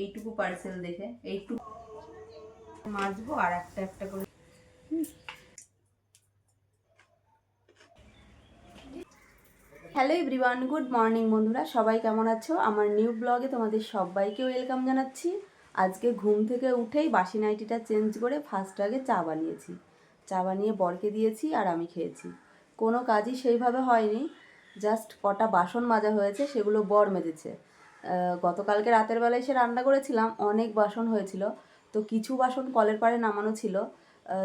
এইটুকু পার্সেল দেখে, এইটুকু মাজবো আর একটা একটা করে। হ্যালো এভরিওয়ান গুড মর্নিং বন্ধুরা, সবাই কেমন আছো? আমার নিউ ব্লগে তোমাদের সবাইকে ওয়েলকাম জানাচ্ছি। আজকে ঘুম থেকে উঠেই বাসি নাইটিটা চেঞ্জ করে ফার্স্ট আগে চা বানিয়েছি। চা বানিয়ে বরকে দিয়েছি আর আমি খেয়েছি। কোনো কাজই সেইভাবে হয়নি। জাস্ট কটা বাসন মাজা হয়েছে, সেগুলো বর মেজেছে। গতকালকে রাতের বেলায় সে রান্না করেছিলাম, অনেক বাসন হয়েছিল। তো কিছু বাসন কলের পাড়ে নামানো ছিল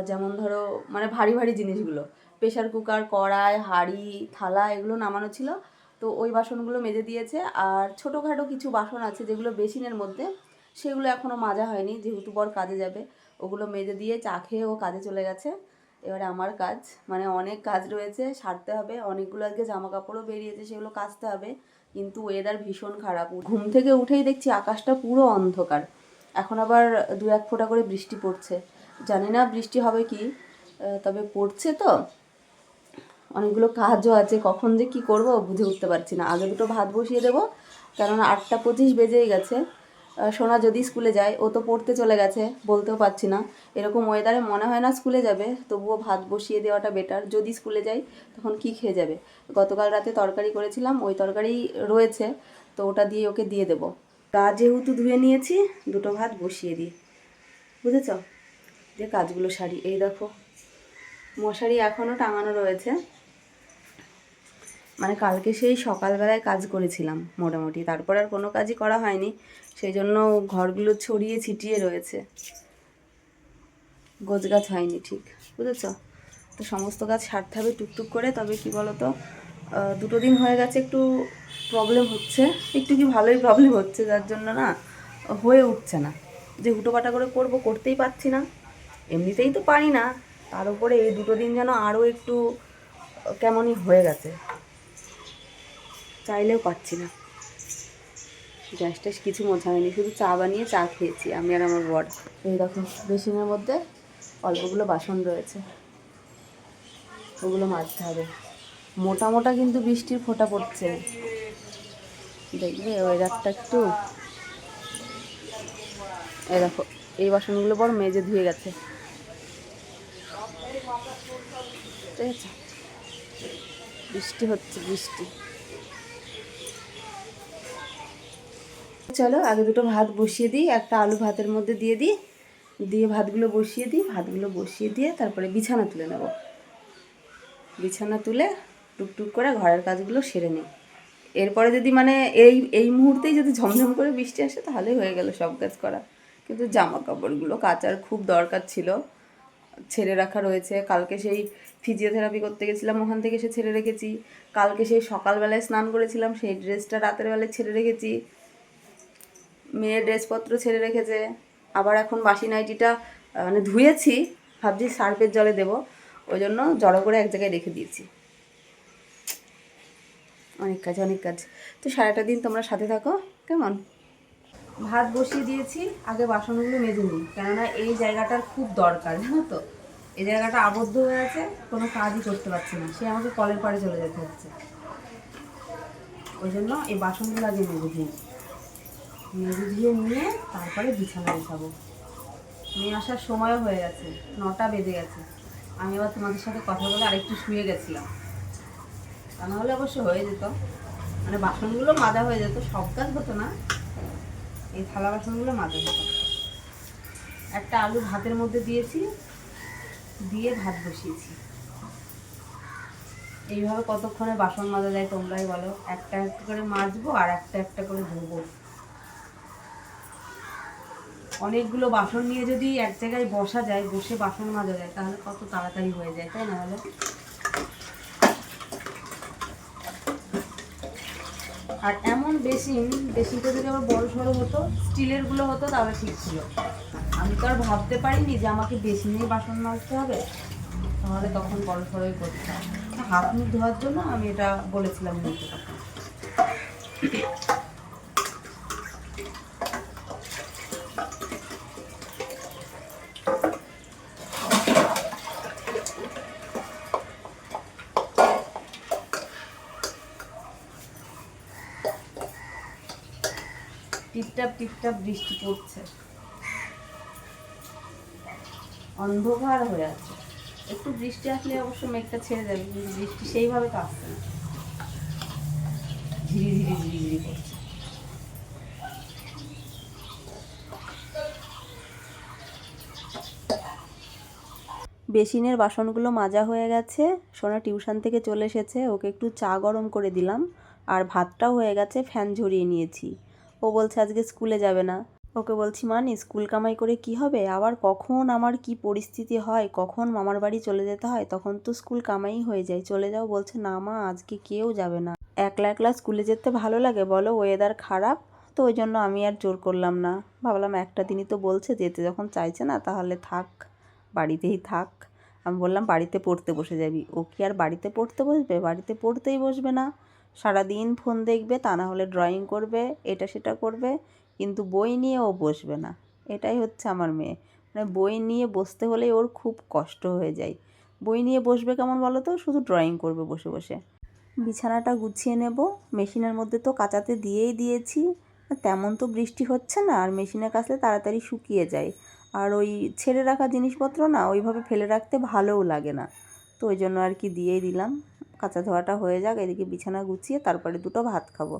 যেমন ধরো মানে ভারী ভারী জিনিসগুলো। প্রেশার কুকার, কড়াই, হাঁড়ি, থালা, এগুলো নামানো ছিল। তো ওই বাসনগুলো মেজে দিয়েছে, আর ছোটোখাটো কিছু বাসন আছে যেগুলো বেসিনের মধ্যে, সেগুলো এখনও মাজা হয়নি, যেহেতু বর কাজে যাবে। ওগুলো মেজে দিয়ে চা খেয়ে ও কাজে চলে গেছে। এবারে আমার কাজ মানে অনেক কাজ রয়েছে, সারতে হবে। অনেকগুলো আজকে জামা কাপড়ও বেরিয়েছে, সেগুলো কাচতে হবে। কিন্তু ওয়েদার ভীষণ খারাপ। ঘুম থেকে উঠেই দেখছি আকাশটা পুরো অন্ধকার। এখন আবার দু এক ফোঁটা করে বৃষ্টি পড়ছে। জানি না বৃষ্টি হবে কি তবে পড়ছে তো। অনেকগুলো কাজও আছে, কখন যে কি করব বুঝে উঠতে পারছি না। আগে দুটো ভাত বসিয়ে দেবো, কেননা আটটা পঁচিশ বেজেই গেছে। সোনা যদি স্কুলে যায়, ও তো পড়তে চলে গেছে, বলতেও পারছি না। এরকম ওয়েদারে মনে হয় না স্কুলে যাবে, তবুও ভাত বসিয়ে দেওয়াটা বেটার যদি স্কুলে যাই, তখন কি খেয়ে যাবে? গতকাল রাতে তরকারি করেছিলাম, ওই তরকারি রয়েছে, তো ওটা দিয়ে ওকে দিয়ে দেবো। গা যেহেতু ধুয়ে নিয়েছি, দুটো ভাত বসিয়ে দিই। বুঝেছ? যে কাজগুলো সারি। এই দেখো, মশারি এখনও টাঙানো রয়েছে। মানে কালকে সেই সকালবেলায় কাজ করেছিলাম, মোটামুটি। তারপর আর কোনো কাজই করা হয়নি। সেই জন্য ঘরগুলো ছড়িয়ে ছিটিয়ে রয়েছে। গোছ গাছ হয়নি ঠিক, বুঝেছ? তো সমস্ত গাছ সারতে হবে টুকটুক করে, তবে কি বলতো দুটো দিন হয়ে গেছে একটু প্রবলেম হচ্ছে। একটু কি ভালোই প্রবলেম হচ্ছে, যার জন্য না হয়ে উঠছে না। যে হুটোপাটা করে করব, করতেই পারছি না। এমনিতেই তো পারি না। তার উপরে এই দুটো দিন যেন আরও একটু কেমনই হয়ে গেছে। চাইলেও পাচ্ছি না। গ্যাস ট্যাস কিছু মোছা হয়নি, শুধু চা বানিয়ে চা খেয়েছি, আমি আর আমার বর। এই দেখো বেসিনের মধ্যে অল্পগুলো বাসন রয়েছে, ওগুলো মাজতে হবে। মোটা মোটা কিন্তু বৃষ্টির ফোঁটা পড়ছে। দেখবে ওয়েদারটা একটু। এই দেখো, এই বাসনগুলো বড় মেজে ধুয়ে গেছে। ঠিক আছে? বৃষ্টি হচ্ছে, বৃষ্টি। চলো আগে দুটো ভাত বসিয়ে দিই, একটা আলু ভাতের মধ্যে দিয়ে দিই, দিয়ে ভাতগুলো বসিয়ে দিই, ভাতগুলো বসিয়ে দিয়ে তারপরে বিছানা তুলে নেব। বিছানা তুলে টুকটুক করে ঘরের কাজগুলো সেরে নিই। এরপরে যদি মানে এই এই মুহূর্তেই যদি ঝমঝম করে বৃষ্টি আসে তাহলেই হয়ে গেল সব কাজ করা। কিন্তু জামা কাপড়গুলো কাচার খুব দরকার ছিল, ছেড়ে রাখা রয়েছে। কালকে সেই ফিজিওথেরাপি করতে গেছিলাম, ওখান থেকে সে ছেড়ে রেখেছি। কালকে সেই সকালবেলায় স্নান করেছিলাম, সেই ড্রেসটা রাতের বেলায় ছেড়ে রেখেছি। মেয়ের ড্রেসপত্র ছেড়ে রেখেছে। আবার এখন বাসি নাইটিটা মানে ধুয়েছি, ভাবছি সার্ফের জলে দেবো। ওই জন্য জড়ো করে এক জায়গায় রেখে দিয়েছি। অনেক কাজ অনেক কাজ। তো সারাটা দিন তোমরা সাথে থাকো, কেমন? ভাত বসিয়ে দিয়েছি, আগে বাসনগুলো মেজে নিই। কেননা এই জায়গাটার খুব দরকার, জানো তো? এই জায়গাটা আবদ্ধ হয়ে আছে, কোনো কাজই করতে পারছি না। সে আমাকে কলের পাড়ে চলে যেতে হচ্ছে। ওই জন্য এই বাসনগুলো আগে মেজে দিই। মেজে দিয়ে নিয়ে তারপরে বিছানা বিছাবো মেয়ে আসার সময়ও হয়ে গেছে, নটা বেজে গেছে। আমি আবার তোমাদের সাথে কথা বলে আরেকটু শুয়ে গেছিলাম। তা নাহলে অবশ্য হয়ে যেত। মানে বাসনগুলো মাজা হয়ে যেত, সব কাজ হতো না। এই থালা বাসনগুলো মাজা হতো। একটা আলু ভাতের মধ্যে দিয়েছি, দিয়ে ভাত বসিয়েছি। এইভাবে কতক্ষণে বাসন মাজা যায় তোমরাই বলো। একটা একটা করে মাজবো আর একটা একটা করে ধোবো। অনেকগুলো বাসন নিয়ে যদি এক জায়গায় বসা যায়, বসে বাসন মাজা যায়, তাহলে কত তাড়াতাড়ি হয়ে যায়, তাই না বলো আর এমন বেসিন, বেসিনটা যদি আবার বড় সড়ো হতো, স্টিলেরগুলো হতো, তাহলে ঠিক ছিল। আমি তো আর ভাবতে পারিনি যে আমাকে বেসিনেই বাসন মাজতে হবে। তাহলে তখন বড় সড়োই করতে হবে হাত মুখ ধোয়ার জন্য আমি এটা বলেছিলাম নিতে টিপটাপ টিপটাপ বৃষ্টি পড়ছে। অন্ধকার হয়ে আছে। একটু বৃষ্টি আসলে অবশ্য মেঘটা ছেড়ে যাবে কিন্তু বৃষ্টি সেইভাবে আসছে না। ঝিরি ঝিরি ঝিরি ঝিরি করছে বেসিনের বাসনগুলো মাজা হয়ে গেছে। সোনা টিউশন থেকে চলে এসেছে। ওকে একটু চা গরম করে দিলাম। আর ভাতটাও হয়ে গেছে, ফ্যান ঝরিয়ে নিয়েছি। ও বলছে, আজকে স্কুলে যাবে না। ওকে বলছি মানে স্কুল কামাই করে কি হবে? আবার কখন আমার কি পরিস্থিতি হয়? কখন মামার বাড়ি চলে যেতে হয়? তখন তো স্কুল কামাই হয়ে যায়। চলে যাও। বলছে, না, মা, আজকে কেউ যাবে না। একলা একলা স্কুলে যেতে ভালো লাগে, বলো ওয়েদার খারাপ, তো ওই জন্য আমি আর জোর করলাম না। ভাবলাম, একটা দিনই তো বলছে, যেতে যখন চাইছে না, তাহলে থাক, বাড়িতেই থাক। আমি বললাম, বাড়িতে পড়তে বসে যাবি। ও কি, আর বাড়িতে পড়তে বসবে? বাড়িতে পড়তেই বসবে না? সারাদিন ফোন দেখবে, তা না হলে ড্রয়িং করবে, এটা সেটা করবে, কিন্তু বই নিয়ে ও বসবে না। এটাই হচ্ছে আমার মেয়ে। মানে বই নিয়ে বসতে হলে ওর খুব কষ্ট হয়ে যায়। বই নিয়ে বসবে কেমন বলো তো? শুধু ড্রয়িং করবে বসে বসে। বিছানাটা গুছিয়ে নেব। মেশিনের মধ্যে তো কাচাতে দিয়েই দিয়েছি। তেমন তো বৃষ্টি হচ্ছে না, আর মেশিনে কাচলে তাড়াতাড়ি শুকিয়ে যায়। আর ওই ছেড়ে রাখা জিনিসপত্র না, ওইভাবে ফেলে রাখতে ভালোও লাগে না। তো ওই জন্য আর কি দিয়েই দিলাম। কাঁচা ধোয়াটা হয়ে যাক, এদিকে বিছানা গুছিয়ে তারপরে দুটো ভাত খাব।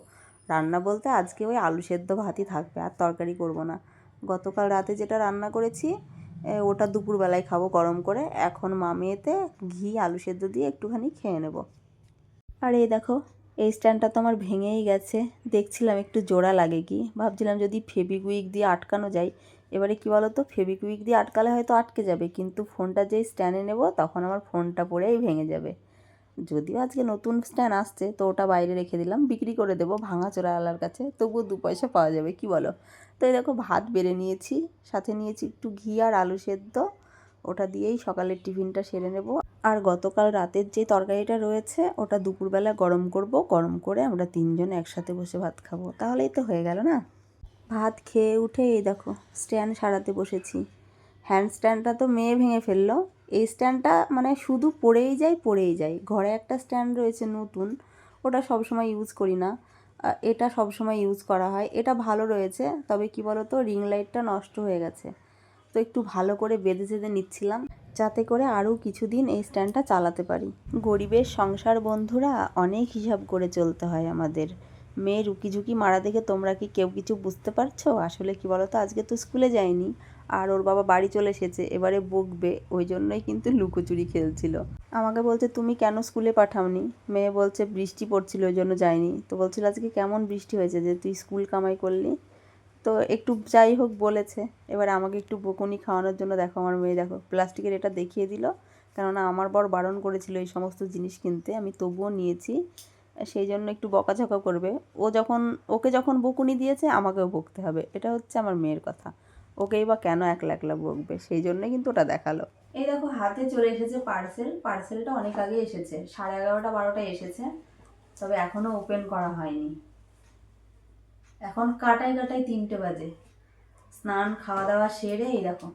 রান্না বলতে আজকে ওই আলু সেদ্ধ ভাতই থাকবে, আর তরকারি করব না। গতকাল রাতে যেটা রান্না করেছি ওটা দুপুরবেলায় খাব গরম করে। এখন মামিয়েতে ঘি, আলু সেদ্ধ দিয়ে একটুখানি খেয়ে নেব। আর এই দেখো, এই স্ট্যান্ডটা তো আমার ভেঙেই গেছে। দেখছিলাম একটু জোড়া লাগে কি। ভাবছিলাম যদি ফেবিকুইক দিয়ে আটকানো যায়, এবারে কি বলো তো ফেবিকুইক দিয়ে আটকালে হয়তো আটকে যাবে, কিন্তু ফোনটা যেই স্ট্যান্ডে নেব, তখন আমার ফোনটা পড়েই ভেঙে যাবে। যদিও আজকে নতুন স্ট্যান্ড আসছে, তো ওটা বাইরে রেখে দিলাম, বিক্রি করে দেবো ভাঙা চোরাওয়ালার কাছে, তবুও দু পয়সা পাওয়া যাবে, কি বলো? তো এই দেখো ভাত বেড়ে নিয়েছি, সাথে নিয়েছি একটু ঘি আর আলু সেদ্ধ, ওটা দিয়েই সকালের টিফিনটা সেরে নেব। আর গতকাল রাতের যে তরকারিটা রয়েছে, ওটা দুপুরবেলা গরম করব, গরম করে আমরা তিনজন একসাথে বসে ভাত খাব, তাহলেই তো হয়ে গেল না? ভাত খেয়ে উঠে এই দেখো স্ট্যান্ড সারাতে বসেছি। হ্যান্ড স্ট্যান্ডটা তো মেয়ে ভেঙে ফেলল এই স্ট্যান্ডটা মানে শুধু পড়েই যায় পড়েই যায়। ঘরে একটা স্ট্যান্ড রয়েছে নতুন, ওটা সবসময় ইউজ করি না। এটা সবসময় ইউজ করা হয়। এটা ভালো রয়েছে, তবে কি বলো তো রিং লাইটটা নষ্ট হয়ে গেছে। তো একটু ভালো করে বেঁধে চেঁধে নিচ্ছিলাম, যাতে করে আরও কিছুদিন এই স্ট্যান্ডটা চালাতে পারি। গরিবের সংসার বন্ধুরা অনেক হিসাব করে চলতে হয় আমাদের। মেয়ে রুকিঝুঁকি মারা দেখে তোমরা কি কেউ কিছু বুঝতে পারছ? আসলে কি বলো তো আজকে তো স্কুলে যায়নি আর ওর বাবা বাড়ি চলে এসেছে, এবারে বকবে। ওই জন্যই কিন্তু লুকোচুরি খেলছিল। আমাকে বলছে, তুমি কেন স্কুলে পাঠাওনি? মেয়ে বলছে, বৃষ্টি পড়ছিল, ওই জন্য যায়নি তো বলছিল, আজকে কেমন বৃষ্টি হয়েছে যে তুই স্কুল কামাই করলি? তো একটু যাই হোক বলেছে। এবারে আমাকে একটু বকুনি খাওয়ানোর জন্য দেখো, আমার মেয়ে দেখো, প্লাস্টিকের এটা দেখিয়ে দিল। কেননা আমার বর বারণ করেছিল এই সমস্ত জিনিস কিনতে, আমি তবুও নিয়েছি। সেই জন্য একটু বকাঝকা করবে। ও যখন, ওকে যখন বকুনি দিয়েছে, আমাকেও বকতে হবে। এটা হচ্ছে আমার মেয়ের কথা। ওকেই বা কেন একলা একলা বকবে? সেই জন্যই কিন্তু ওটা দেখাল। এই দেখো, হাতে চলে এসেছে পার্সেল পার্সেলটা অনেক আগে এসেছে। সাড়ে এগারোটা, বারোটায় এসেছে। তবে এখনও ওপেন করা হয়নি। এখন কাটাই কাটাই তিনটে বাজে। স্নান খাওয়া দাওয়া সেরে এই দেখো।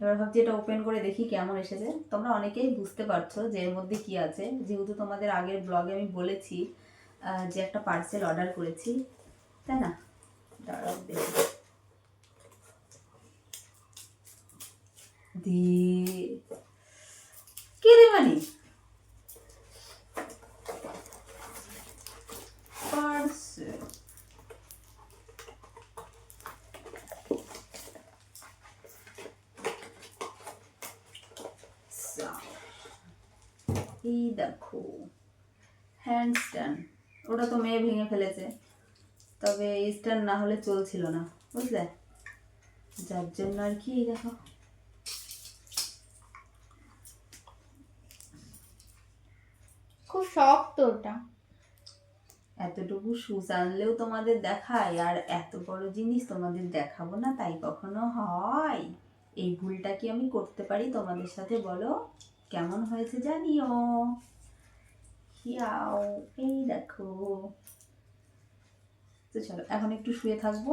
এবার ভাবছি এটা ওপেন করে দেখি কেমন এসেছে। তোমরা অনেকেই বুঝতে পারছ যে এর মধ্যে কি আছে। যেহেতু তোমাদের আগের ব্লগে আমি বলেছি যে একটা পার্সেল অর্ডার করেছি। তাই না? দাঁড়াও দেখি। দি। কি রে মানে এই দেখো হ্যান্ড স্ট্যান্ড ওটা তো মেয়ে ভেঙে ফেলেছে। তবে স্ট্যান্ড না হলে চলছিল না, বুঝলে? যার জন্য আর কি দেখো। খুব শক্ত ওটা। এতটুকু শুজ আনলেও তোমাদের দেখাই আর এত বড় জিনিস তোমাদের দেখাবো না, তাই কখনো হয়? এই ভুলটা কি আমি করতে পারি তোমাদের সাথে বলো? কেমন হয়েছে জানিও। হিয়াও, এই দেখো। তো চলো, এখন একটু শুয়ে থাকব।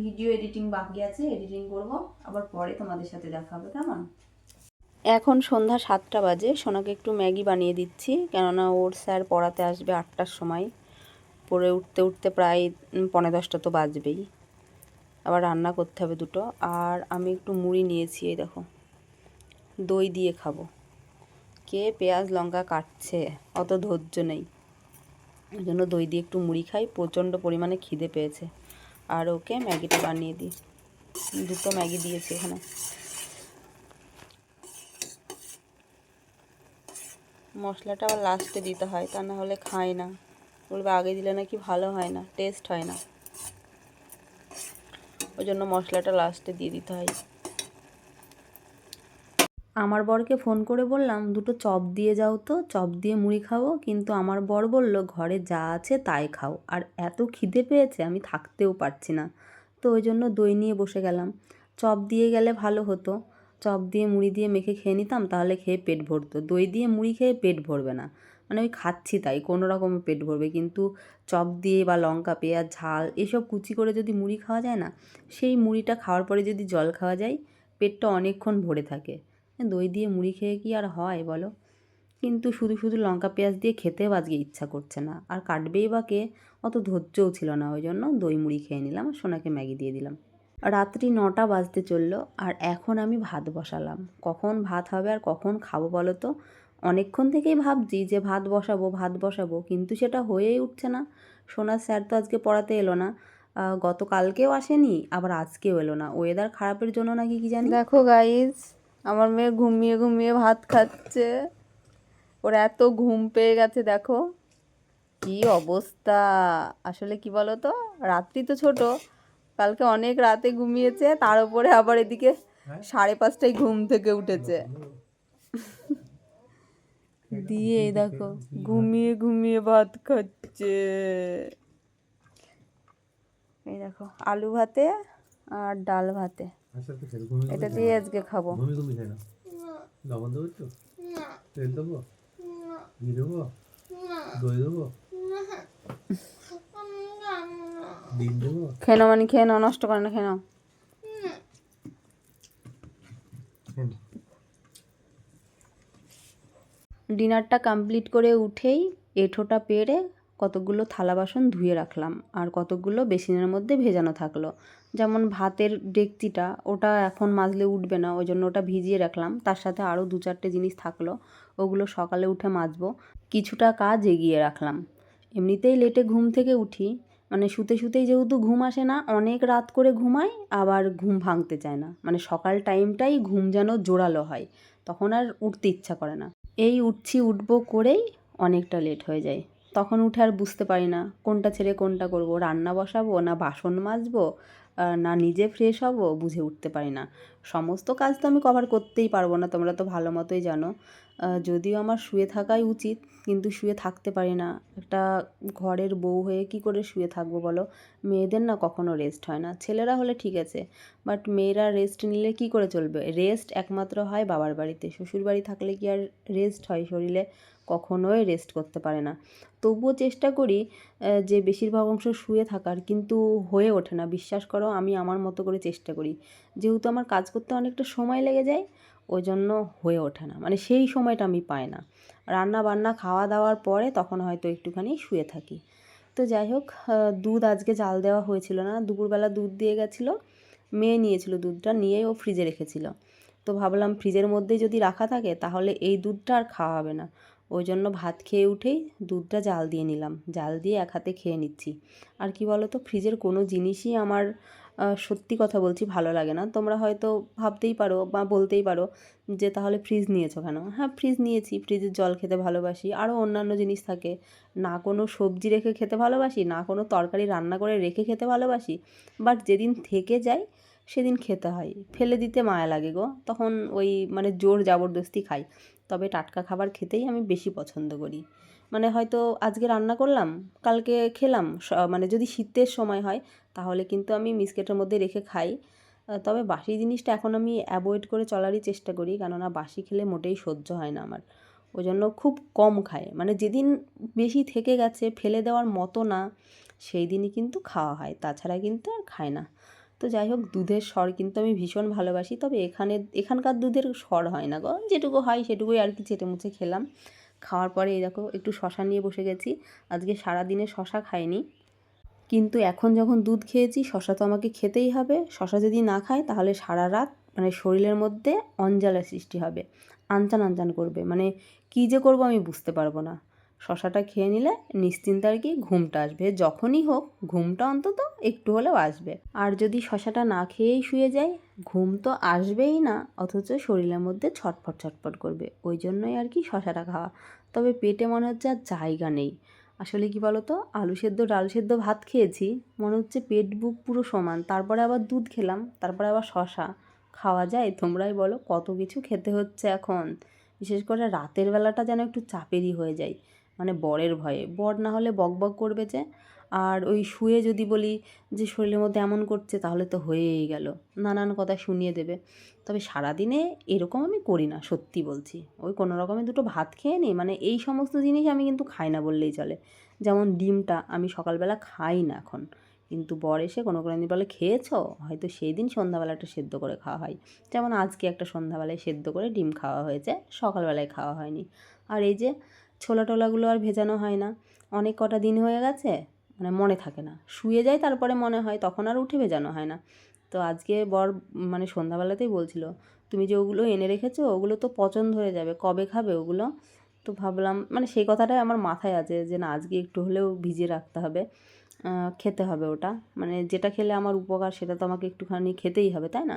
ভিডিও এডিটিং বাকি আছে এডিটিং করব, আবার পরে তোমাদের সাথে দেখা হবে, কেমন? এখন সন্ধ্যা সাতটা বাজে। সোনাকে একটু ম্যাগি বানিয়ে দিচ্ছি কেননা ওর স্যার পড়াতে আসবে আটটার সময়। পড়ে উঠতে উঠতে প্রায় উম, পৌনে দশটা তো বাজবেই। আবার রান্না করতে হবে দুটো। আর আমি একটু মুড়ি নিয়েছি এই দেখো। দই দিয়ে খাব। কে পেঁয়াজ লঙ্কা কাটছে? অত ধৈর্য নেই। ওই জন্য দই দিয়ে একটু মুড়ি খাই। প্রচণ্ড পরিমাণে খিদে পেয়েছে। আর ওকে ম্যাগিটা বানিয়ে দিই। দুটো ম্যাগি দিয়েছি এখানে। মশলাটা আবার লাস্টে দিতে হয়, তা না হলে খায় না। বলবে আগে দিলে নাকি ভালো হয় না টেস্ট হয় না। ওই জন্য মশলাটা লাস্টে দিয়ে দিতে হয়। আমার বরকে ফোন করে বললাম, দুটো চপ দিয়ে যাও তো, চপ দিয়ে মুড়ি খাব। কিন্তু আমার বর বলল, ঘরে যা আছে তাই খাও। আর এত খিদে পেয়েছে, আমি থাকতেও পারছি না। তো ওই জন্য দই নিয়ে বসে গেলাম। চপ দিয়ে গেলে ভালো হতো। চপ দিয়ে, মুড়ি দিয়ে মেখে খেয়ে নিতাম, তাহলে খেয়ে পেট ভরতো। দই দিয়ে, মুড়ি খেয়ে পেট ভরবে না। মানে ওই খাচ্ছি তাই, কোনো রকমে পেট ভরবে। কিন্তু চপ দিয়ে বা লঙ্কা, পেঁয়াজ, ঝাল এসব কুচি করে যদি মুড়ি খাওয়া যায় না, সেই মুড়িটা খাওয়ার পরে যদি জল খাওয়া যায়, পেটটা অনেকক্ষণ ভরে থাকে। দই দিয়ে, মুড়ি খেয়ে কি আর হয় বলো? কিন্তু শুধু শুধু লঙ্কা, পেঁয়াজ দিয়ে খেতেও আজকে ইচ্ছা করছে না। আর কাটবেই বা কে? অত ধৈর্যও ছিল না, ওই জন্য দই, মুড়ি খেয়ে নিলাম সোনাকে ম্যাগি দিয়ে দিলাম। রাত্রি নটা বাজতে চলল আর এখন আমি ভাত বসালাম। কখন ভাত হবে আর কখন খাব বলো তো? অনেকক্ষণ থেকেই ভাবছি যে ভাত বসাবো ভাত বসাবো, কিন্তু সেটা হয়েই উঠছে না। সোনার স্যার তো আজকে পড়াতে এলো না। গতকালকেও আসেনি, আবার আজকেও এলো না। ওয়েদার খারাপের জন্য নাকি কি জানি? দেখো গাইজ আমার মেয়ে ঘুমিয়ে ঘুমিয়ে ভাত খাচ্ছে। ওর এত ঘুম পেয়ে গেছে, দেখো। কি অবস্থা? আসলে কি বলো তো? রাত্রি তো ছোট। কালকে অনেক রাতে ঘুমিয়েছে তার উপরে আবার এদিকে সাড়ে পাঁচটায় ঘুম থেকে উঠেছে। দিয়ে এই দেখো ঘুমিয়ে ঘুমিয়ে ভাত খাচ্ছে। এই দেখো আলু ভাতে আর ডাল ভাতে। আচ্ছা এটা দিয়ে আজকে খাব। ঘুমিয়ে ঘুমিয়ে লবণ দেবো তেল দেবো? ঘি দেবো? দই দেবো ডিম দেবো? খেয়ে মানে খেয়ে নাও, নষ্ট করে না, খেয়ে নাও। ডিনারটা কমপ্লিট করে উঠেই এঁঠোটা পেরে কতগুলো থালা বাসন ধুয়ে রাখলাম আর কতগুলো বেসিনের মধ্যে ভেজানো থাকল। যেমন ভাতের ডেকচিটা, ওটা এখন মাজলে উঠবে না, ওই জন্য ওটা ভিজিয়ে রাখলাম। তার সাথে আরও দু চারটে জিনিস থাকল, ওগুলো সকালে উঠে মাজবো। কিছুটা কাজ এগিয়ে রাখলাম। এমনিতেই লেটে ঘুম থেকে উঠি মানে শুতে শুতেই যেহেতু ঘুম আসে না, অনেক রাত করে ঘুমায়, আবার ঘুম ভাঙতে চায় না। মানে সকাল টাইমটাই ঘুম যেন জোরালো হয়, তখন আর উঠতে ইচ্ছা করে না। এই উঠছি, উঠবো করেই অনেকটা লেট হয়ে যায়। তখন উঠে আর বুঝতে পারি না, কোনটা ছেড়ে কোনটা করব? রান্না বসাবো না বাসন মাজবো? না নিজে ফ্রেশ হব বুঝে উঠতে পারি না। সমস্ত কাজ তো আমি কভার করতেই পারব না, তোমরা তো ভালো মতোই জানো। যদিও আমার শুয়ে থাকাই উচিত, কিন্তু শুয়ে থাকতে পারি না। একটা ঘরের বউ হয়ে কি করে শুয়ে থাকব বলো? মেয়েদের না কখনো রেস্ট হয় না, ছেলেরা হলে ঠিক আছে। বাট মেয়েরা রেস্ট নিলে কি করে চলবে? রেস্ট একমাত্র হয় বাবার বাড়িতে শ্বশুর বাড়ি থাকলে কি আর রেস্ট হয় শরীরে? কখনোই রেস্ট করতে পারে না। তবুও চেষ্টা করি যে বেশিরভাগ অংশ শুয়ে থাকার, কিন্তু হয়ে ওঠে না। বিশ্বাস করো, আমি আমার মতো করে চেষ্টা করি। যেহেতু আমার কাজ করতে অনেকটা সময় লেগে যায় ওই জন্য হয়ে ওঠে না। মানে সেই সময়টা আমি পাই না। রান্না বান্না খাওয়া দাওয়ার পরে তখন হয়তো একটুখানি শুয়ে থাকি। তো যাই হোক দুধ আজকে জাল দেওয়া হয়েছিল না। দুপুরবেলা দুধ দিয়ে গেছিল, মেয়ে নিয়েছিল দুধটা নিয়ে ও ফ্রিজে রেখেছিল। তো ভাবলাম ফ্রিজের মধ্যেই যদি রাখা থাকে, তাহলে এই দুধটা আর খাওয়া হবে না। ওই জন্য ভাত খেয়ে উঠেই দুধটা জাল দিয়ে নিলাম। জাল দিয়ে এক হাতে খেয়ে নিচ্ছি। আর কি বলো তো ফ্রিজের কোনো জিনিসই আমার সত্যি কথা বলছি ভালো লাগে না। তোমরা হয়তো ভাবতেই পারো বা বলতেই পারো যে তাহলে ফ্রিজ নিয়েছো কেন? হ্যাঁ ফ্রিজ নিয়েছি। ফ্রিজের জল খেতে ভালোবাসি। আরও অন্যান্য জিনিস থাকে। না কোনো সবজি রেখে খেতে ভালোবাসি, না কোনো তরকারি রান্না করে রেখে খেতে ভালোবাসি। বাট যেদিন থেকে যায় সেদিন খেতে হয়। ফেলে দিতে মায়া লাগে গো। তখন ওই মানে জোর জবরদস্তি খাই। তবে টাটকা খাবার খেতেই আমি বেশি পছন্দ করি। মানে হয়তো আজকে রান্না করলাম, কালকে খেলাম মানে যদি শীতের সময় হয়, তাহলে কিন্তু আমি মিসকেটের মধ্যে রেখে খাই। তবে বাসি জিনিসটা এখন আমি অ্যাভয়েড করে চলারই চেষ্টা করি, কেননা বাসি খেলে মোটেই সহ্য হয় না আমার। ওই জন্য খুব কম খায় মানে যেদিন বেশি থেকে গেছে, ফেলে দেওয়ার মতো না, সেই দিনই কিন্তু খাওয়া হয়। তাছাড়া কিন্তু আর খায় না। তো যাই হোক, দুধের স্বর কিন্তু আমি ভীষণ ভালোবাসি। তবে এখানে, এখানকার দুধের স্বর হয় না গো। যেটুকু হয় সেটুকুই আর কি চেটে মুছে খেলাম। খাওয়ার পরে এই দেখো, একটু শশা নিয়ে বসে গেছি। আজকে সারা দিনে শশা খাইনি। কিন্তু এখন যখন দুধ খেয়েছি, শশা তো আমাকে খেতেই হবে। শশা যদি না খাই তাহলে সারা রাত মানে শরীরের মধ্যে অঞ্জালের সৃষ্টি হবে। আনচান আনচান করবে। মানে কী যে করব আমি বুঝতে পারব না। শশাটা খেয়ে নিলে নিশ্চিন্ত আর কি ঘুমটা আসবে। যখনই হোক, ঘুমটা অন্তত একটু হলেও আসবে। আর যদি শশাটা না খেয়েই শুয়ে যায়, ঘুম তো আসবেই না, অথচ শরীরের মধ্যে ছটফট ছটফট করবে। ওই জন্যই আর কি শশাটা খাওয়া। তবে পেটে মনে হচ্ছে আর জায়গা নেই। আসলে কি বলো তো আলু সেদ্ধ, ডাল সেদ্ধ ভাত খেয়েছি, মনে হচ্ছে পেট বুক পুরো সমান। তারপরে আবার দুধ খেলাম, তারপরে আবার শশা। খাওয়া যায়, তোমরাই বলো, কত কিছু খেতে হচ্ছে এখন? বিশেষ করে রাতের বেলাটা যেন একটু চাপেরই হয়ে যায়। মানে বরের ভয়ে। বর না হলে বক বক করবে যে, আর ওই শুয়ে যদি বলি যে, শরীরের মধ্যে এমন করছে, তাহলে তো হয়েই গেল। নানান কথা শুনিয়ে দেবে। তবে সারাদিনে এরকম আমি করি না, সত্যি বলছি। ওই কোনো রকমে দুটো ভাত খেয়ে নিই মানে এই সমস্ত জিনিস আমি কিন্তু খাই না বললেই চলে। যেমন ডিমটা আমি সকালবেলা খাই না এখন। কিন্তু বর এসে কোনো কোনো দিন বলে, খেয়েছো? হয়তো সেই দিন সন্ধ্যাবেলাটা সেদ্ধ করে খাওয়া হয়। যেমন আজকে একটা সন্ধ্যাবেলায় সেদ্ধ করে ডিম খাওয়া হয়েছে, সকালবেলায় খাওয়া হয়নি। আর এই যে ছোলা টোলাগুলো আর ভেজানো হয় না। অনেক কটা দিন হয়ে গেছে মানে মনে থাকে না। শুয়ে যায় তারপরে মনে হয়, তখন আর উঠে ভেজানো হয় না। তো আজকে বর মানে সন্ধ্যাবেলাতেই বলছিল, তুমি যে ওগুলো এনে রেখেছো, ওগুলো তো পচন ধরে যাবে, কবে খাবে ওগুলো? তো ভাবলাম মানে সেই কথাটাই আমার মাথায় আছে যে, না, আজকে একটু হলেও ভিজিয়ে রাখতে হবে খেতে হবে ওটা। মানে যেটা খেলে আমার উপকার, সেটা তো আমাকে একটুখানি খেতেই হবে, তাই না?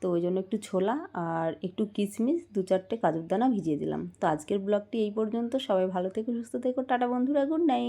তো ওই জন্য একটু ছোলা আর একটু কিশমিশ দু চারটে কাজুর দানা ভিজিয়ে দিলাম। তো আজকের ব্লগটি এই পর্যন্ত। সবাই ভালো থেকো, সুস্থ থেকো। টাটা বন্ধুরা, গুড নাইট।